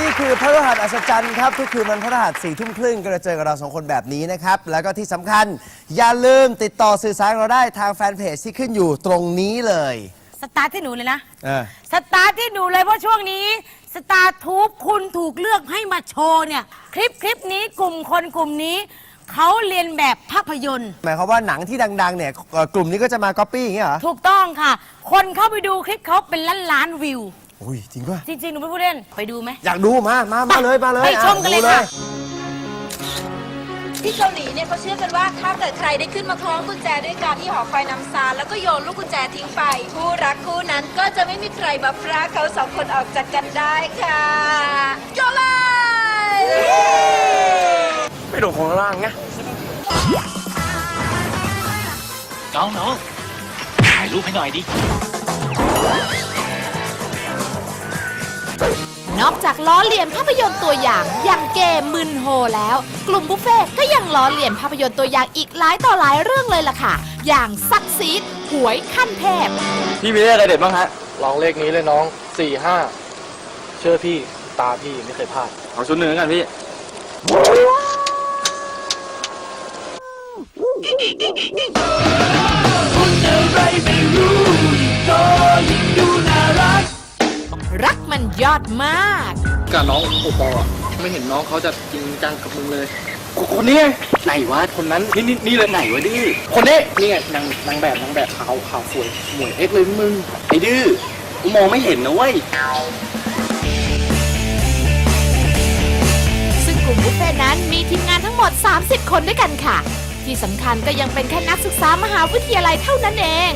นี่คือพระรหัสอัศจรรย์ครับ ทุกคืนวันพระรหัสสี่ทุ่มครึ่งก็จะเจอกับเราสองคนแบบนี้นะครับ แล้วก็ที่สำคัญ อย่าลืมติดต่อสื่อสารกับเราได้ทางแฟนเพจที่ขึ้นอยู่ตรงนี้เลย สตาร์ทที่หนูเลยนะ เออ สตาร์ทที่หนูเลยเพราะช่วงนี้ สตาร์ทูบคุณถูกเลือกให้มาโชว์เนี่ย คลิปคลิปนี้กลุ่มคนกลุ่มนี้ เขาเรียนแบบภาพยนตร์ หมายความว่าหนังที่ดัง ๆ เนี่ยเอ่อกลุ่มนี้ก็จะมาก๊อปปี้อย่างเงี้ยเหรอ ถูกต้องค่ะ คนเข้าไปดูคลิปเขาเป็นล้านล้านๆวิว อุ้ยจริงป่ะจริงๆ หนูไม่พูดเล่นไปดูไหม อยากดูมามามาเลยมาเลยไปชมกันเลยค่ะอ่ดูที่เกาหลีเนี่ยเขาเชื่อกันว่าถ้าเกิดใครได้ขึ้นมาคล้องกุญแจด้วยการที่หอคอยนำซานแล้วก็โยนลูกกุญแจทิ้งไป คู่รักคู่นั้นก็จะไม่มีใครมาพรากเขาสองคนออกจากกันได้ค่ะโยนเลย ไม่โดนของล่างไง น้องน้องถ่ายรูปให้หน่อยดิ นอกจากล้อเลียนภาพยนตร์ตัวอย่างอย่างเกมมึนโฮแล้ว กลุ่มบุฟเฟ่ต์ก็ยังล้อเลียนภาพยนตร์ตัวอย่างอีกหลายต่อหลายเรื่องเลยล่ะค่ะ อย่างซักซีดหวยขั้นเทพ พี่มีเลขอะไรเด็ดบ้างฮะ ลองเลขนี้เลยน้องสี่ห้าเชื่อพี่ตาพี่ไม่เคยพลาด เอาชุดหนึ่งแล้วกันพี่รั กมันยอดมาก กับน้องโอปอล์อะไม่เห็นน้องเขาจะจริงจังกับมึงเลย คนนี้ไงไหนวะคนนั้นนี่นี่นี่เลยไหนวะดื้อคนนี้นี่ไงนางนางแบบนางแบบขาวขาวสวยหมวยเอ็กซ์เลยมึงไอ้ดื้อกูมองไม่เห็นนะเว้ยซึ่งกลุ่มบุฟเฟ่ต์นั้นมีทีมงานทั้งหมด 30 คนด้วยกันค่ะ ที่สำคัญก็ยังเป็นแค่นักศึกษามหาวิทยาลัยเท่านั้นเอง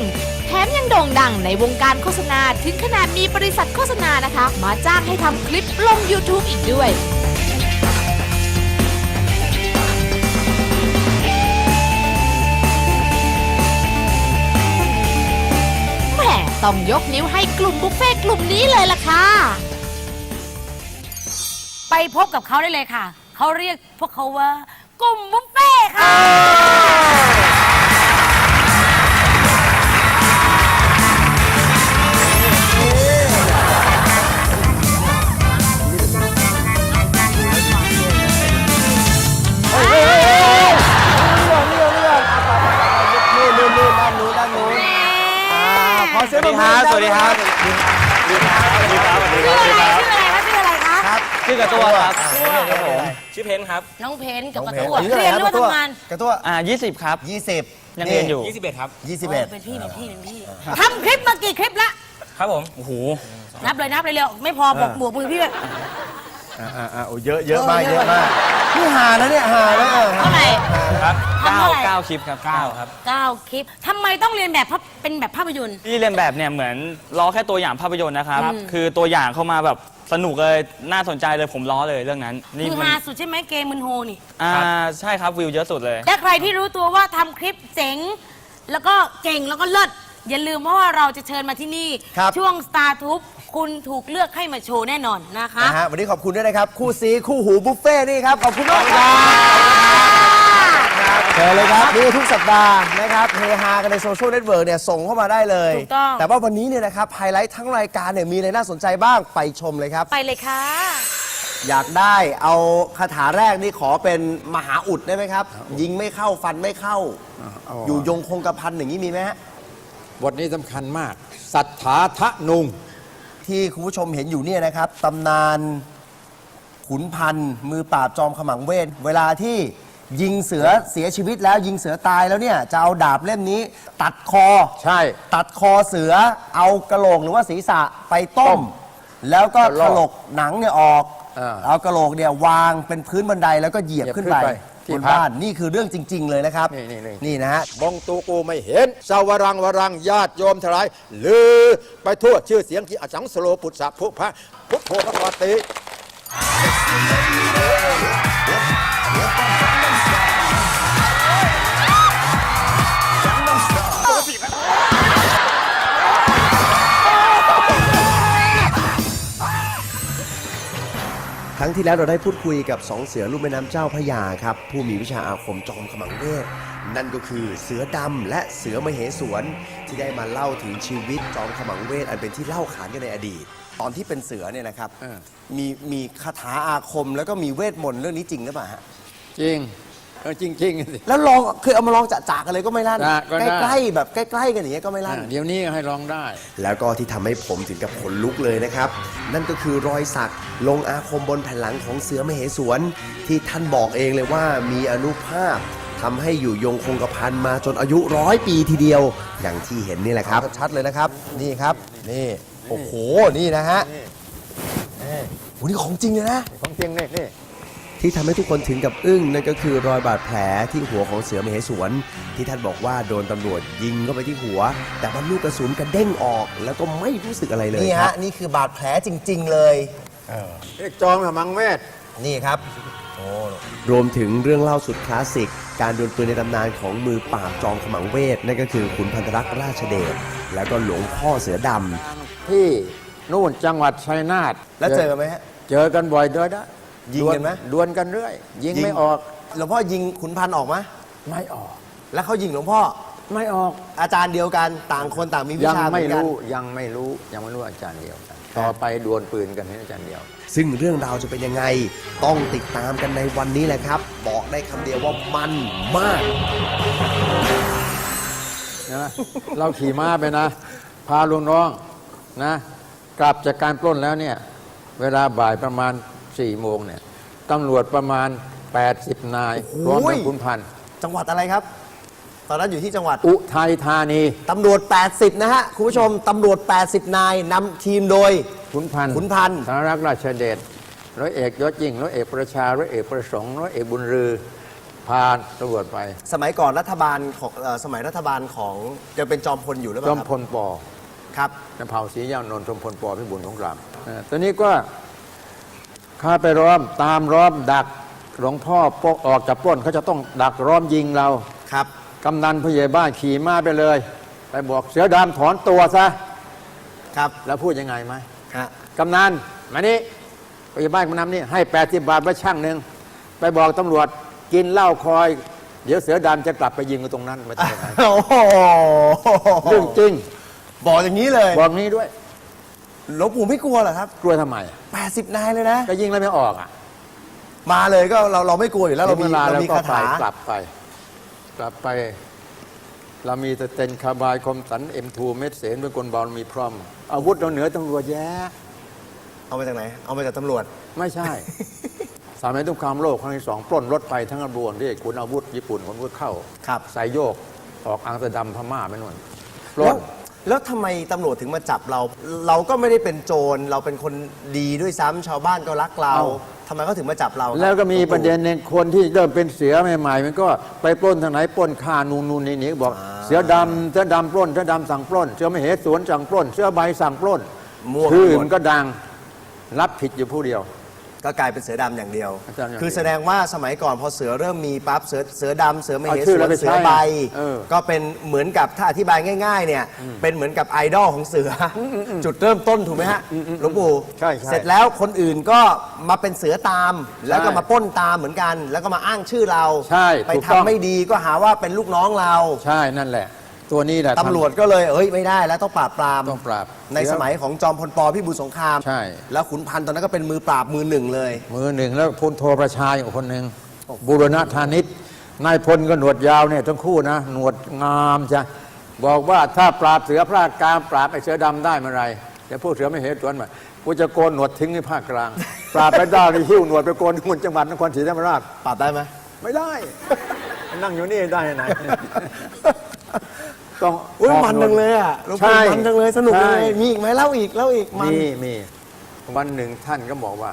แถมยังโด่งดังในวงการโฆษณาถึงขนาดมีบริษัทโฆษณานะคะ มาจ้างให้ทำคลิปลง YouTube อีกด้วยแหมต้องยกนิ้วให้กลุ่มบุฟเฟ่กลุ่มนี้เลยล่ะค่ะ ไปพบกับเขาได้เลยค่ะ เขาเรียกพวกเขาว่ากลุ่มบุฟเฟ่ค่ะ ตัวครับอ่าเรื่องนี้เป็นอะไรชื่อเพนครับน้องเพนกับกระน้องตัวพชเรียนหรือว่าอายุทำงานกระตัวอ่า20 ครับยี่สิบยังเรียนอยู่ 21 ครับยี่สิบเอเอ็อดเป็นพี่เป็นพี่เป็นพี่ทำคลิปมากี่คลิปละ ครับผม โอ้โห นับเลยนับเลยเร็วไม่พอบอกบวกมือพี่เลยอ่าอ่าอ่าโอ้เยอะเยอะมากเออเยอะมาก นี่หานะเนี่ยหานะเออเท่าไหร่ครับทำเท่าไหร่ 9 9คลิปครับ9ครับเก้าคลิปทำไมต้องเรียนแบบภาพเป็นแบบภาพยนตร์ที่เรียนแบบเนี่ยเหมือนล้อแค่ตัวอย่างภาพยนตร์นะครับครับคือตัวอย่างเข้ามาแบบสนุกเลยน่าสนใจเลยผมล้อเลยเรื่องนั้นนี่คือมัฮาสุดใช่ไหมเกมมึนโฮนี่ อ่าใช่ครับวิวเยอะสุดเลย ถ้าใครที่รู้ตัวว่าทำคลิปเจ๋ง แล้วก็เก่งแล้วก็เลิศอย่าลืมเพราะว่าเราจะเชิญมาที่นี่ ครับ ช่วง Star t u b คุณถูกเลือกให้มาโชว์แน่นอนนะคะ นะฮะวันนี้ขอบคุณด้วยนะครับ คู่ซีคู่หูบุฟเฟ่นี่ครับ ขอบคุณมากครับเจอเลยครับนี่ทุกสัปดาห์นะครับเฮฮากันในโซเชียลเน็ตเวิร์กเนี่ยส่งเข้ามาได้เลย ถูกต้อง แต่ว่าวันนี้เนี่ยนะครับไฮไลท์ทั้งรายการเนี่ยมีอะไรน่าสนใจบ้างไปชมเลยครับ ไปเลยค่ะ อยากได้เอาคาถาแรกนี่ขอเป็นมหาอุดได้ไหมครับ ยิงไม่เข้าฟันไม่เข้า เอา อยู่ยงคงกระพันอย่างนี้มีไหมฮะ บทนี้สำคัญมาก สัทธาทะนุง ที่คุณผู้ชมเห็นอยู่เนี่ยนะครับตำนานขุนพันธ์มือปราบจอมขมังเวทเวลาที่ยิงเสือเสียชีวิตแล้วยิงเสือตายแล้วเนี่ยจะเอาดาบเล่มนี้ ตัดคอ ใช่ ตัดคอเสือเอากระโหลกหรือว่าศีรษะไปต้ม แล้วก็แล้วถลอกลกหนังเนี่ยออก อ่าเอากระโหลกเนี่ยวางเป็นพื้นบันไดแล้วก็เหยียบเหยียบขึ้นขึ้นไปไป ที่บนพักบ้านนี่คือเรื่องจริง ๆ เลยนะครับนี่นี่นี่ นี่นะฮะ มองตูกูไม่เห็น สาวรังวรังญาติโยมทลายลือไปทั่วชื่อเสียงที่อสังสโลปุตสะพุพระพุทโธพระวติ รั้งที่แล้วเราได้พูดคุยกับสองเสือลูกแม่น้ำเจ้าพระยาครับ ผู้มีวิชาอาคมจอมขมังเวทนั่นก็คือเสือดำและเสือมเหสวนที่ได้มาเล่าถึงชีวิตจอมขมังเวทอันเป็นที่เล่าขานกันในอดีต ตอนที่เป็นเสือเนี่ยนะครับเออมีมีคาถาอาคมแล้วก็มีเวทมนต์เรื่องนี้จริงหรือเปล่าฮะจริง เออจริงจริงๆสิ แล้วลองคือเอามาลองจะจากกันเลยก็ไม่ลั่นจะก็ได้ ใกล้ๆแบบใกล้ๆกันอย่างเงี้ยก็ไม่ลั่น อ่าเดี๋ยวนี้ให้ลองได้ แล้วก็ที่ทำให้ผมถึงกับขนลุกเลยนะครับ นั่นก็คือรอยสักลงอาคมบนแผ่นหลังของเสือมเหสวน ที่ท่านบอกเองเลยว่ามีอนุภาพทำให้อยู่ยงคงกระพันมาจนอายุร้อยปีทีเดียว อย่างที่เห็นนี่แหละครับ ชัดเลยนะครับ นี่ครับ นี่โอ้โหนี่นะฮะโอ้นี่ของจริงเลยนะ ของจริงนี่นี่ ที่ทำให้ทุกคนถึงกับอึ้งนั่นก็คือรอยบาดแผลที่หัวของเสือมเหสวนที่ท่านบอกว่าโดนตำรวจยิงเข้าไปที่หัว แต่ว่าลูกกระสุนกระเด้งออก แล้วก็ไม่รู้สึกอะไรเลยนี่ฮะนี่คือบาดแผลจริง ๆ เลยเรียกจองขมังเวทนี่ครับรวมถึงเรื่องเล่าสุดคลาสสิก การดวลปืนในตำนานของมือปราบจอมขมังเวทนั่นก็คือขุนพันธรักษ์ราชเดชแล้วก็หลวงพ่อเสือดำที่นู่นจังหวัดชัยนาทแล้วเจอกันไหมฮะ เจอกันบ่อยด้วยนะ ยิงกันไหมดวลกันเรื่อย ยิงไม่ออก หลวงพ่อยิงขุนพันธุ์ออกไหมไม่ออก แล้วเขายิงหลวงพ่อไม่ออก อาจารย์เดียวกันต่างคนต่างมีวิยังชาเหมืไม่อนกันรู้ยังไม่รู้ยังไม่รู้อาจารย์เดียวกันต่อไปดวลปืนกันให้อาจารย์เดียว ซึ่งเรื่องราวจะเป็นยังไง ต้องติดตามกันในวันนี้แหละครับ บอกได้คำเดียวว่ามันมาก นะ เราขี่ม้าไปนะ พาลุงน้องนะ กลับจากการปล้นแล้วเนี่ย เวลาบ่ายประมาณ 4ี่โมงเนี่ยตำรวจประมาณ 80 นายพร้อมด้วยคุณพันธ์จังหวัดอะไรครับ ตอนนั้นอยู่ที่จังหวัด อุทัยธานีตำรวจ 80 นะฮะ คุณผู้ชม ตำรวจ 80 นายนำทีมโดยขุนพันธ์ขุนพันธ์สารรักษ์ราชเดชร้อยเอกยศยิ่งร้อยเอกประชาร้อยเอกประสงค์ร้อยเอกบุญรือพาตำรวจไป สมัยก่อนรัฐบาลของเอ่อสมัยรัฐบาลของยังเป็นจอมพลอยู่หรือเปจอล่ามคพรับลปอ ครับ นเผ่าศรียาวนนท์จอมพลปอพิบูลสงครามเออตอนนี้ก็ ข้าไปล้อมตามล้อมดักหลวงพ่อปกออกจากปล้นเขาจะต้องดักล้อมยิงเรา ครับ กำนันผู้ใหญ่บ้านขี่ม้าไปเลย ไปบอกเสือดำถอนตัวซะ ครับแล้วพูดยังไงไหมฮะกำนันมานี่ผู้ใหญ่บ้านกำนันนี่ให้ 80 บาทไว้ช่างหนึ่งไปบอกตำรวจกินเหล้าคอย เดี๋ยวเสือดำจะกลับไปยิงกันตรงนั้นไม่ต้องไปไหนโอ้โหเรื่องจริงบอกอย่างนี้เลย บอกนี้ด้วย หลวงปู่ไม่กลัวเหรอครับ กลัวทำไม 80 นายเลยนะ ก็ยิงแล้วไม่ออกอะมาเลยก็เราเราไม่กลัวอยู่แล้วเรามีเวลาเราเรามีก็คาไปถากลับไป กลับไป เรามีแต่เต็นคาบายคมสันเอ็มทูเม็ดเสนเป็นกลบอลมีพร้อม อาวุธเราเหนือตำรวจแย่เอามาจากไหน เอามาจากตำรวจ ไม่ใช่ สมัยสงครามโลกครั้งที่สองปล้นรถไปทั้งกระบวนที่ขุนอาวุธญี่ปุ่นคนก็เข้าครับสายโยกออกอังสะดำพม่าไปนู่นปแล้ล้วน แล้วทำไมตำรวจถึงมาจับเรา เราก็ไม่ได้เป็นโจรเราเป็นคนดีด้วยซ้ำชาวบ้านก็รักเราทำไมเขาถึงมาจับเราครับแล้วก็มีหลวงประเด็นหนึ่งคนที่เริ่มเป็นเสือใหม่ๆ มันก็ไปปล้นทางไหนปล้นฆ่านูนนูนนี่นี่บอก เสือดำเสือดำปล้นเสือดำสั่งปล้นเสือไม่เหสวนสั่งปล้นเสือใบสั่งปล้นมั่วชื่อหมมัดนก็ดังรับผิดอยู่ผู้เดียว ก็กลายเป็นเสือดำอย่างเดียว เสือดำอย่างเดียวคือแสดงว่าสมัยก่อนพอเสือเริ่มมีปั๊บเสือเสือดำเสือไม่เหเอาชื่สอวเรานไปเสือใบ ใช้เออ ก็เป็นเหมือนกับถ้าอธิบายง่าย ๆ เนี่ย เป็นเหมือนกับไอดอลของเสืออจุดเริ่มต้นถูกไหมฮะหลวงปู่ใช่ใช่ เสร็จแล้วคนอื่นก็มาเป็นเสือตาม แล้วก็มาปล้นตามเหมือนกัน แล้วก็มาอ้างชื่อเรา ใช่ไปถูกทำต้อง ไม่ดีก็หาว่าเป็นลูกน้องเรา ใช่นั่นแหละ ตัวนี้แหละตำรวจก็เลยเอ้ยไม่ได้แล้วต้องปราบปรามต้องปราบในสมัยของจอมพลปพิบูลสงคราม ใช่ แล้วขุนพันธ์ตอนนั้นก็เป็นมือปราบมือหนึ่งเลย มือหนึ่งแล้วพลโทประชาอีกคนหนึ่งบุรณธานิตนายพลก็หนวดยาวเนี่ยทั้งคู่นะหนวดงามจ้ะบอกว่าถ้าปราบเสือพระกลางปราบไอ้เสือดำได้เมื่อไหรเดี๋ยวพวกเสือไม่เห็นตัวมากูจะโกนหนวดทิ้งในภาคกลาง ปราบไปได้ในหิ้วหนวดไปโกนที่จังหวัดนครศรีธรรมราชปราบได้ไหมไม่ได้ นั่งอยู่นี่ได้ไหน ต้องอุ้ยออกมันหวจัดงเลยอะหลวงใช่ปู่มันจังเลยสนุกจังเลยใช่ มีอีกไหมเล่าอีกเล่าอีกมัน มีมีวันหนึ่งท่านก็บอกว่า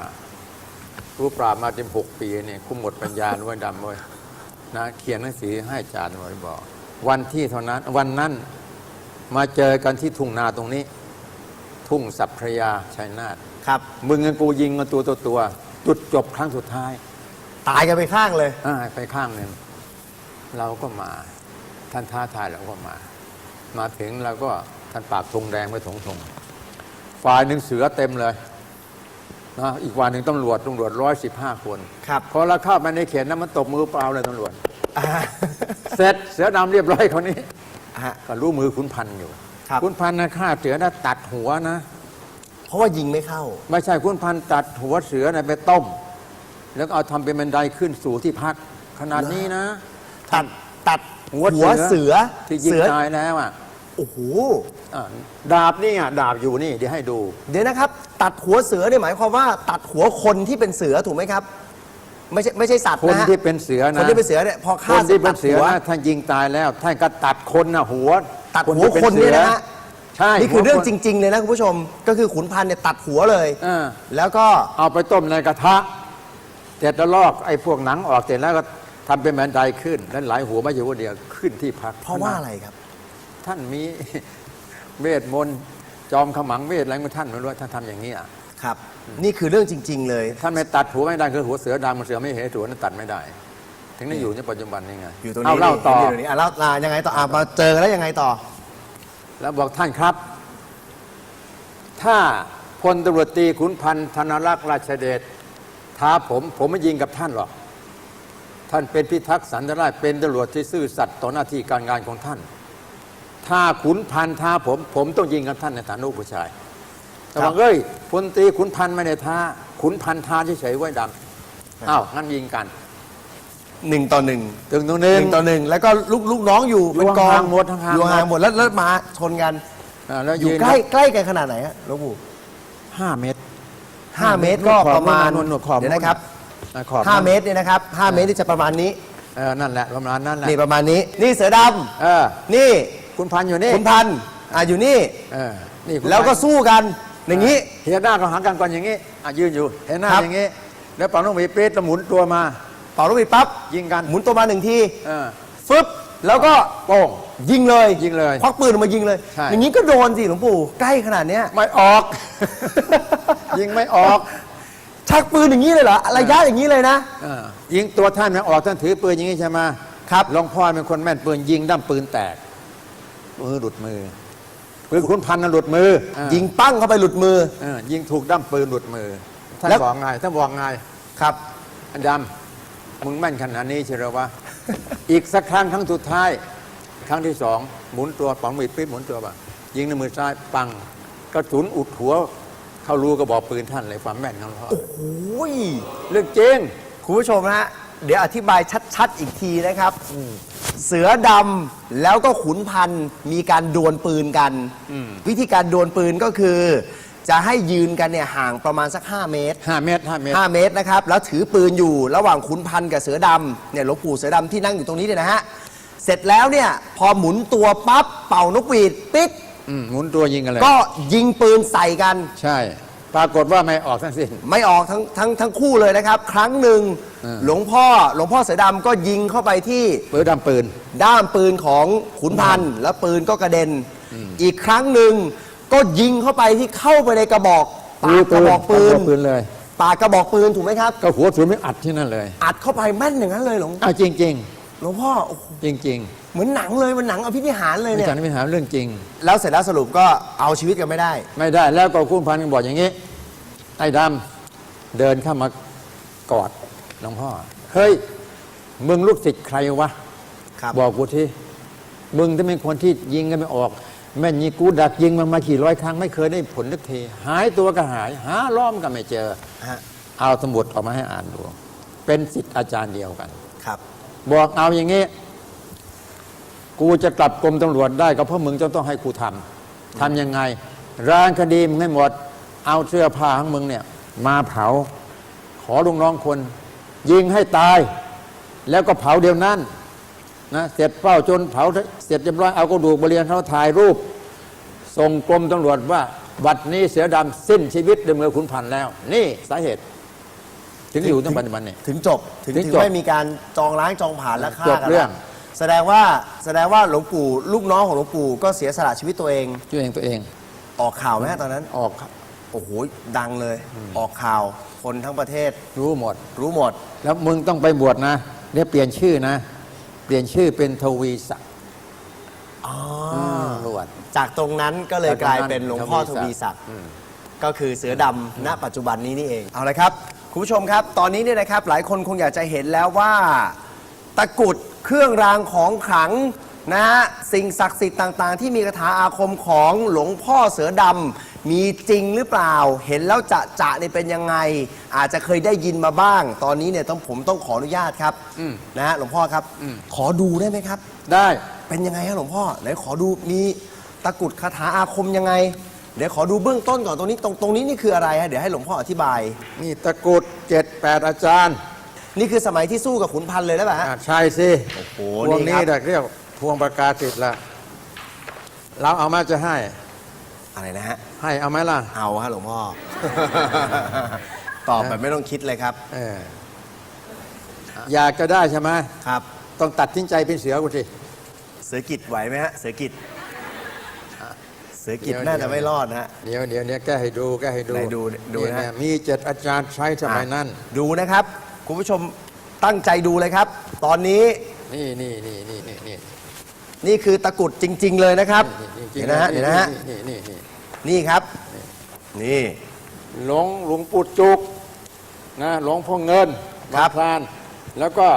รู้ปราบมาเต็มหกปีเนี่ยคุมหมดปัญญาด้วยดำด้วยนะเขียนหนังสือให้อาจารย์ไว้บอก วันที่เท่านั้น วันนั้นมาเจอกันที่ทุ่งนาตรงนี้ ทุ่งสัพพระยาชัยนาทครับ มึงกับกูยิงกันตัวตัวตัวจุดจบครั้งสุดท้าย ตายกันไปข้างเลย อ่าไปข้างหนึ่งเราก็มา ท่านท้าทายเราก็มา มาถึงเราก็ท่านปากธงแดงไว้ถงธงฝ่ายหนึ่งเสือเต็มเลยนะอีกฝ่ายหนึ่งตำรวจตำรวจร้อยสิบห้าคนครับพอเราเข้ามาในเขตนั้นมันตบมือเปล่าเลยตำรวจอ่าเสร็จเสือดำเรียบร้อยคนนี้ฮะก็รู้มือขุนพันธ์อยู่ครับขุนพันธ์นะฆ่าเสือนะตัดหัวนะราะว่ายิงไม่เข้า ไม่ใช่คุณพันธุ์ตัดหัวเสือนะไปต้ม แล้วก็เอาทำเป็นบันไดขึ้นสู่ที่พักขนาดนี้นะ ตัดตัดหัวหัวเสือที่ยิงเสือตายแล้วอะ โอ้โหอะดาบนี่อะดาบอยู่นี่ เดี๋ยวให้ดู เดี๋ยวนะครับ ตัดหัวเสือเนี่ยหมายความว่า ตัดหัวคนที่เป็นเสือถูกไหมครับ ไม่ใช่ไม่ใช่สัตว์คนนะฮะที่เป็นเสือนะคนที่เป็นเสือเนี่ยพอคฆ่านที่เป็นเสือตัดหัว นะท่านยิงตายแล้ว ท่านก็ตัดคนนะหัวตัดหัวที่ป็คนเนี่ยนะฮะใช่นี่คือเรื่องหัวจริง ๆ เลยนะคุณผู้ชม ก็คือขุนพันธ์เนี่ยตัดหัวเลย เออแล้วก็ เอาไปต้มในกระทะเสร็จแล้วลอกไอ้พวกหนังออกเสร็จแล้วก็ทำเป็นบันไดขึ้น แล้วหลายหัวไม่ใช่หัวเดียวขึ้นที่พักเพราะว่าอะไรครับ ท่านมีเวทมนต์จอมขมังเวทอะไรของท่านไม่รู้ว่าท่านทำอย่างนี้อะครับ นี่คือเรื่องจริง ๆ เลย ท่านไม่ตัดหัวไม่ได้คือหัวเสือดำมันเสือไม่เห็นหัวนั้นตัดไม่ได้ ถึงได้อยู่ในปัจจุบันนี่ไงอยู่ตรงเอานี้เล่าต่อยู่ตรงนี้อะเล่าอะยังไงต่ออะมาเจอกันแล้วยังไงต่อ แล้วบอกท่านครับ ถ้าพลตำรวจตรีขุนพันธ์ธนรักษ์ราชเดชท้าผมผมไม่ยิงกับท่านหรอกท่านเป็นพิทักษ์สันติราษฎร์เป็นตำรวจที่ซื่อสัตย์ต่อหน้าที่การงานของท่าน ถ้าขุนพันธ์ท้าผม ผมต้องยิงกับท่านในฐานะลูกผู้ชายแต่ครัว่าบเอ้ยพลตรีขุนพันธ์ไม่ได้ท้า ขุนพันธ์ท้าเฉยๆไว้ดำอ้าวงั้นยิงกันหนึ่งต่อหนึ่งถึงตรงหนึงนึ่งต่อหนึ่งแล้วก็ลูกลูกน้องอยู่เป็นกองห่างหมดห่างๆอยู่ห่างหมดแล้วแล้วมาชนกันอ่าแล้วอยู่นใกล้ใกล้กันขนาดไหนฮะหลวงปู่ห้าเมตรห้าเมตรก็ประมาณนวดนวดขอบเดี๋ยวนะครับอะขอบห้าเมตรเนี่ยนะครับห้าเมตรนี่จะประมาณนี้เออนั่นแหละประมาณนั้นแหละนี่ประมาณนี้ นี่เสือดเออำนี่ คุณพันธุ์อยู่นี่ขุนพันธ์อะอยู่นี่ เออนี่คุณแล้วก็พันธุ์สู้กันอย่างนี้เห็นหน้าก็หากันก่อนอย่างนี้อะยืนอยู่เห็นหน้าครับ อย่างนี้ แล้วเป่าลูกหวีดปี๊ดแล้วหมุนตัวมา เป่าลูกบิดปั๊บยิงกัน หมุนตัวมาหนึ่งทีเออฟึบแล้วก็โป้ง ยิงเลยยิงเลยควักปืนออกมายิงเลย ใช่ อย่างนี้ก็โดนสิหลวงปู่ใกล้ขนาดเนี้ย ไม่ออก ยิงไม่ออกชักปืนอย่างนี้เลยเหรอระยะอย่างนี้เลยนะ เออยิงตัวท่านไม่ออกท่านถือปืนอย่างนี้ใช่ไหมครับหลวงพ่อเป็นคนแม่นปืนยิงด้ามปืนแตก มือหลุดมือปืนคุณพันธุ์น่ะหลุดมือเออยิงปั้งเข้าไปหลุดมือ เออยิงถูกด้ามปืนหลุดมือท่านแล้ว บอกไงท่านบอกไงครับอันดำมึงแม่นขนาดนี้เชียวเหรอวะ อีกสักครั้งครั้งสุดท้าย ครั้งที่สองหมุนตัวปองมีดปิ๊บหมุนตัวป่ะยิงในมือซ้ายปังกระสุนอุดหัว เข้ารูกระบอกปืนท่านเลยความแม่นของหลวงพ่อโอ้ย เรื่องจริง คุณผู้ชมนะฮะ เดี๋ยวอธิบายชัด ๆ อีกทีนะครับ เสือดำแล้วก็ขุนพันธ์มีการดวลปืนกัน วิธีการดวลปืนก็คือ จะให้ยืนกันเนี่ยห่างประมาณสัก 5 เมตร 5 เมตร 5 เมตร 5 เมตรนะครับ แล้วถือปืนอยู่ระหว่างขุนพันธ์กับเสือดำเนี่ยหลวงปู่เสือดำที่นั่งอยู่ตรงนี้เนี่ยนะฮะเสร็จแล้วเนี่ยพอหมุนตัวปั๊บเป่านกหวีดปิ๊กอืมหมุนตัวยิงกันเลยก็ยิงปืนใส่กันใช่ ปรากฏว่าไม่ออกทั้งสิ้น ไม่ออกทั้งทั้งทั้งคู่เลยนะครับ ครั้งหนึ่งเออ หลวงพ่อหลวงพ่อเสือดำก็ยิงเข้าไปที่ปืนดำปืน ด้ามปืนของขุนพันธ์แล้วปืนก็กระเด็น อีกครั้งหนึ่งก็ยิงเข้าไปที่เข้าไปในกระบอกปากกระบอกปืนปากกระบอกปืนเลย ปากกระบอกปืนถูกไหมครับ ก็หัวสุนไม่อัดที่นั่นเลยอัดเข้าไปแม่นอย่างนั้นเลยหลวงอ้าวจริง หลวงพ่อโอ้โหๆ จริง เหมือนหนังเลยมันหนังอภินิหารเลๆยไม่เนี่ยใช่ไม่หาเรื่องจริง แล้วเสร็จแล้วสรุปก็เอาชีวิตกันไม่ได้ ไม่ได้แล้วก็คุณพันธุ์ก็บอกอย่างนี้ไอ้ดำเดินเข้ามากอดหลวงพ่อ เฮ้ย มึงลูกศิษย์ใครวะ ครับบอกกูที่มึงที่เป็นคนที่ยิงกันไม่ออก แม่นยีกูดักยิงมันมากี่ร้อยครั้งไม่เคยได้ผลสักทีหายตัวก็หาย หาล้อมก็ไม่เจอ ฮะเอาสมุดออกมาให้อ่านดู เป็นศิษย์อาจารย์เดียวกัน ครับ บอกเอาอย่างนี้ กูจะกลับกรมตำรวจได้ก็เพราะมึงจะต้องให้กูทำทำยังไง ร้างคดีมึงให้หมด เอาเสื้อผ้าของมึงเนี่ยมาเผา ขอลุงน้องคน ยิงให้ตาย แล้วก็เผาเดียวนั้นนะเสร็จเป้าจนเผาเสร็จเรียบร้อยเอากระดูกบริเวณเขาถ่ายรูป ส่งกรมตำรวจว่าบัดนี้เสือดำสิ้นชีวิตด้วยมือขุนพันธ์แล้ว นี่สาเหตุ ถึงอยู่ตั้งปัจจุบันนี่ถึงจบถึงถึงถึงจบไม่มีการจองล้างจองผ่านและฆ่าจบกันเรื่อง แสดงว่าแสดงว่าหลวงปู่ลูกน้องของหลวงปู่ก็เสียสละชีวิตตัวเองตัวเองตัวเองออกข่าวไหมฮะตอนนั้น ออกครับโอ้โห ดังเลย ออกข่าว คนทั้งประเทศรู้หมด รู้หมด แล้วมึงต้องไปบวชนะเดี๋ยวเปลี่ยนชื่อนะ เปลี่ยนชื่อเป็นทวีศักดิ์อ๋อบวชจากตรงนั้นก็เลยกลายเป็นหลวงพ่อททวีวีศัศักกดิ์ดิ์อืมก็คือเสือดำณปัจจุบันนี้นี่เอง เอาละครับ คุณผู้ชมครับ ตอนนี้เนี่ยนะครับ หลายคนคงอยากจะเห็นแล้วว่า ตะกรุด เครื่องรางของขลังนะฮะสิ่งศักดิ์สิทธิ์ต่างๆ ที่มีคาถาอาคมของหลวงพ่อเสือดำมีจริงหรือเปล่า เห็นแล้วจะจะเนี่ยเป็นยังไง อาจจะเคยได้ยินมาบ้าง ตอนนี้เนี่ยต้องผมต้องขออนุญาตครับนะฮะหลวงพ่อครับขอดูได้ไหมครับ ได้เป็นยังไงครับหลวงพ่อไหนขอดูมีตะกรุดคาถาอาคมยังไง เดี๋ยวขอดูเบื้องต้นก่อนตรงนี้ตรงตรงนี้นี่คืออะไรฮะเดี๋ยวให้หลวงพ่ออธิบาย นี่ตะกรุดเจ็ดแปดอาจารย์ นี่คือสมัยที่สู้กับขุนพันธ์เลยแล้วป่ะฮะ อะใช่สิโอ้โหพวกนี่นี้ครับ เรียกพวงประกาศติดละเราเอามาจะให้ อะไรนะฮะ ให้เอาไหมล่ะ เอาฮะหลวงพ่อ ตอบแบบไม่ต้องคิดเลยครับเอออยากจะได้ใช่ไหมครับ ต้องตัดสินใจเป็นเสือกูสิ เสือกิจไหวไหมฮะ เสือกิจเสือกิจเดี๋ยว น่าจะไม่รอดนะฮะ เดี๋ยวเดี๋ยวเดี๋ยวแก้ให้ดูแก้ให้ดูไหนดูดูนะเยมีเจ็ดอาจารย์ใช้สมัยนั้นดูนะครับ คุณผู้ชมตั้งใจดูเลยครับ ตอนนี้นี่นี่นี่นี่นี่นี่นี่คือตะกรุดจริง ๆ เลยนะครับนี่จริเห็งนนะฮะเห็นนะฮะนี่นี่นี่นี่ครับ นี่หลวงหลวงปู่จุกนะหลวงพ่อเงินครับวัดพราน แล้วก็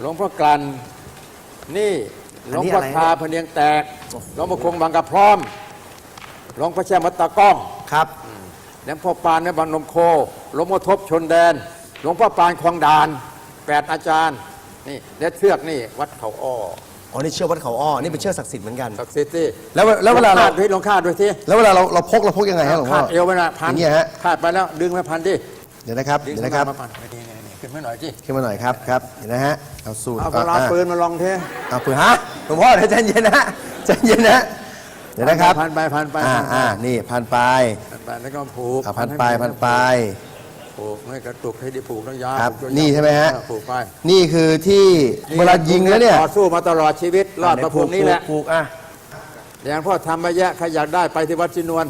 หลวงพ่อกลันนี่หลวงพ่อทาพะเนียงแตกหลวงพ่อคงบางกระพร้อมหลวงพ่อแช่มัตตะก้องครับหลวงพ่อปานในบันนมโคหลวงพ่อทบชนแดน หลวงพ่อปานคลองดานแปดอาจารย์นี่และเชือกนี่วัดเขาอ้ออ๋อนี่เชื่อวัดเขาอ้อนี่เป็นเชื่อศักดิ์สิทธิ์เหมือนกัน ศักดิ์สิทธิ์ที่แล้วแล้วเวลาเรา คาดด้วยลองคาดด้วยสิแล้วเวลาเราเราพกเราพกยังไงฮะหลวงพ่คาอดเอวไว้นะพันอย่างเงี้ยฮะคาดไปแล้วดึงมาพันดิเดี๋ยวนะครับดึงเดี๋ยวนะครับมาพันไปดินี่นี่ขึ้นมาหน่อยสิขึ้นมาหน่อยครับครับเดี๋ยวนะฮะเอาสูตรเอากระลาอะปืนมาลองเท เอาปืนฮะหลวงพ่อเดี๋ยวใจเย็นนะฮะใจเย็นนะฮะเดี๋ยวนะครับพันไปพันไปอ่าพันไปอ่านี่พันไป พันไปแล้วก็ผูกอะพันไปพันไป ผูกไม่กระตุกให้ได้ผูกแล้วยาวครับผูกยาวนี่ใช่ไหมฮะเออผูกไปนี่คือที่เวลายิงแล้วเนี่ยต่อสู้มาตลอดชีวิตรอดมาผูกนี้แหละผูกอะอย่างพ่อทำมาแยะใครอยากได้ไปที่วัดชินวน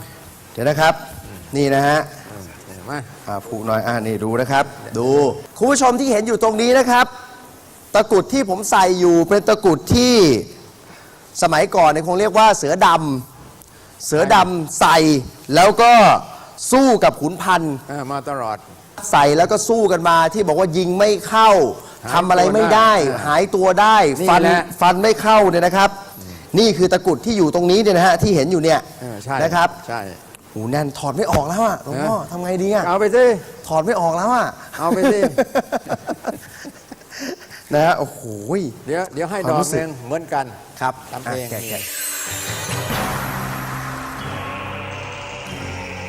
เดี๋ยวนะครับ นี่นะฮะเห็นไหมอ่าผูกหน่อยอ่านี่ดูนะครับ ดูคุณผู้ชมที่เห็นอยู่ตรงนี้นะครับ ตะกรุดที่ผมใส่อยู่เป็นตะกรุดที่สมัยก่อนเนี่ยคงเรียกว่าเสือดำเสือดำใส่แล้วก็สู้กับขุนพันธ์ เออมาตลอด ใส่แล้วก็สู้กันมาที่บอกว่ายิงไม่เข้าหายทำอะไรไม่ได้ตัวได้ หายตัวได้นี่ฟันแหละ ฟันไม่เข้าเนี่ยนะครับ นี่คือตะกรุดที่อยู่ตรงนี้เนี่ยนะฮะที่เห็นอยู่เนี่ยเออใช่นะครับใช่ โอ้แน่นถอดไม่ออกแล้วอะหลวงพ่อทำไงดีอะเอาไปสิ ถอดไม่ออกแล้วอะเอาไปสิ นะฮะโอ้โห เดี๋ยวเดี๋ยวให้คดวามอกรู้สึกเองเหมือนกันครับทำเองะแกะแกะ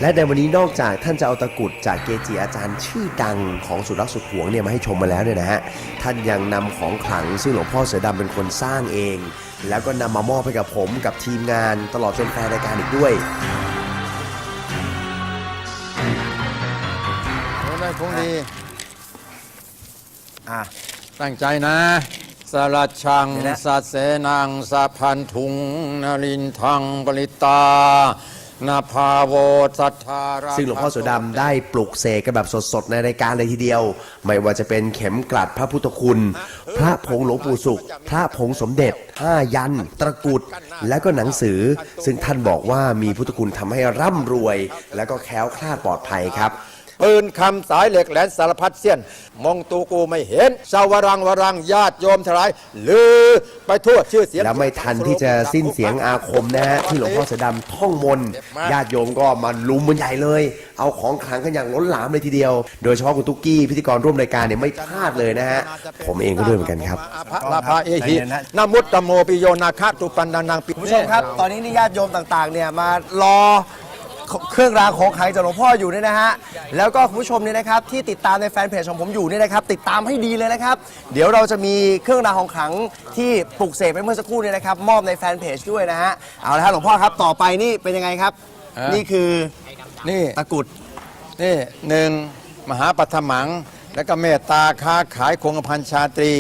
และในวันนี้นอกจากท่านจะเอาตะกรุดจากเกจิอาจารย์ชื่อดังของสุดรักสุดหวงเนี่ยมาให้ชมมาแล้วเนี่ยนะฮะ ท่านยังนำของขลังซึ่งหลวงพ่อเสือดำเป็นคนสร้างเอง แล้วก็นำมามอบให้กับผมกับทีมงานตลอดจนแฟนรายการอีกด้วยโอ้ได้คงดีอะตั้งใจนะสรัชชังเดี๋ยวนะสัตเสนังสัพพันถุงนรินทังปริตา นาภาโวสัทธาราซึ่งหลวงพ่อสือดำได้ปลุกเสกกันแบบสดๆ ในรายการเลยทีเดียว ไม่ว่าจะเป็นเข็มกลัดพระพุทธคุณ พระผงหลวงปู่สุข พระผงสมเด็จห้ายัน ตะกุด และก็หนังสือ ซึ่งท่านบอกว่ามีพุทธคุณทำให้ร่ำรวย และก็แคล้วคลาดปลอดภัยครับ ปืนคำสายเหล็กแหลนสารพัดเสี้ยน มองตูกูไม่เห็นสาวรังวรังญาติโยมทลายลือไปทั่วชื่อเสียง แล้วไม่ทันที่จะสิ้นเสียงอาคมนะฮะที่หลวงพ่อเสือดำท่องมนต์ญาติโยมก็มาลุมมันใหญ่เลย เอาของขลังกันอย่างล้นหลามเลยทีเดียว โดยเฉพาะคุณตุ๊กกี้พิธีกรร่วมรายการเนี่ยไม่พลาดเลยนะฮะผมเองก็ด้วยเหมือนกันครับ พระลาภาเอหิใจเย็นนะนามุตตโมปิโยนาคาตุปันนานังปิ คุณผู้ชมครับ ตอนนี้นี่ญาติโยมต่างๆเนี่ยมารอ เครื่องรางของขลังจากหลวงพ่ออยู่เนี่ยนะฮะแล้วก็คุณผู้ชมเนี่ยนะครับที่ติดตามในแฟนเพจของผมอยู่เนี่ยนะครับติดตามให้ดีเลยนะครับ เดี๋ยวเราจะมีเครื่องรางของขลังที่ปลุกเสกไปเมื่อสักครู่เนี่ยนะครับมอบในแฟนเพจด้วยนะฮะเอาละครับหลวงพ่อครับต่อไปนี่เป็นยังไงครับนี่คือนี่ตะกรุดนี่หนึ่งมหาปัทมัง แล้วก็เมตตาค้าขายคงกระพันชาตรี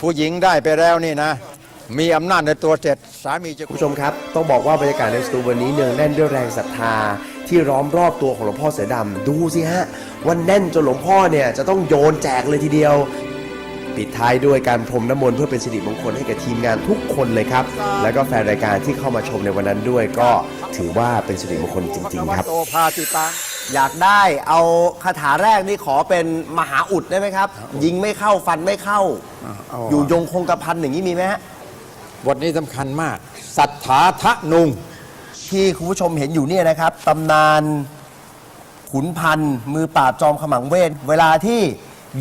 ผู้หญิงได้ไปแล้วนี่นะ มีอำนาจในตัวเสร็จสามีจะ คุณผู้ชมครับ ต้องบอกว่าบรรยากาศในสตูวันนี้เนืองแน่นด้วยแรงศรัทธา ที่ล้อมรอบตัวของหลวงพ่อเสือดำดูสิฮะวันแน่นจนหลวงพ่อเนี่ยจะต้องโยนแจกเลยทีเดียว ปิดท้ายด้วยการพรมน้ำมนต์เพื่อเป็นสิริมงคลให้กับทีมงานทุกคนเลยครับ แล้วก็แฟนรายการที่เข้ามาชมในวันนั้นด้วยก็ถือว่าเป็นสิริมงคลจริง ๆ ครับ โตพาติตังอยากได้เอาคาถาแรกนี่ขอเป็นมหาอุดได้ไหมครับ ยิงไม่เข้าฟันไม่เข้า เอา อยู่ยงคงกระพันอย่างนี้มีไหมฮะ บทนี้สำคัญมาก สัทธาทะนุง ที่คุณผู้ชมเห็นอยู่เนี่ยนะครับตำนานขุนพันธ์มือปราบจอมขมังเวทเวลาที่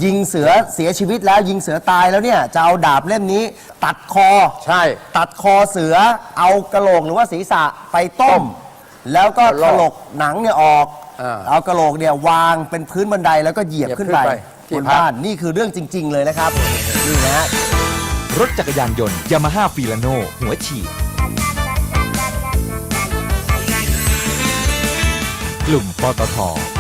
ยิงเสือเสียชีวิตแล้วยิงเสือตายแล้วเนี่ยจะเอาดาบเล่มนี้ ตัดคอ ใช่ ตัดคอเสือเอากระโหลกหรือว่าศีรษะไปต้ม แล้วก็ลถอกลกหนังเนี่ยออก อ่าเอากระโหลกเนี่ยวางเป็นพื้นบันไดแล้วก็เหยียบเหยียบขึ้นขึ้นไปไปที่บนพัก บ้านนี่คือเรื่องจริง ๆ เลยนะครับ นี่นะฮะ รถจักรยานยนต์ยามาฮ่าฟีลาโนหัวฉีด กลุ่มปตท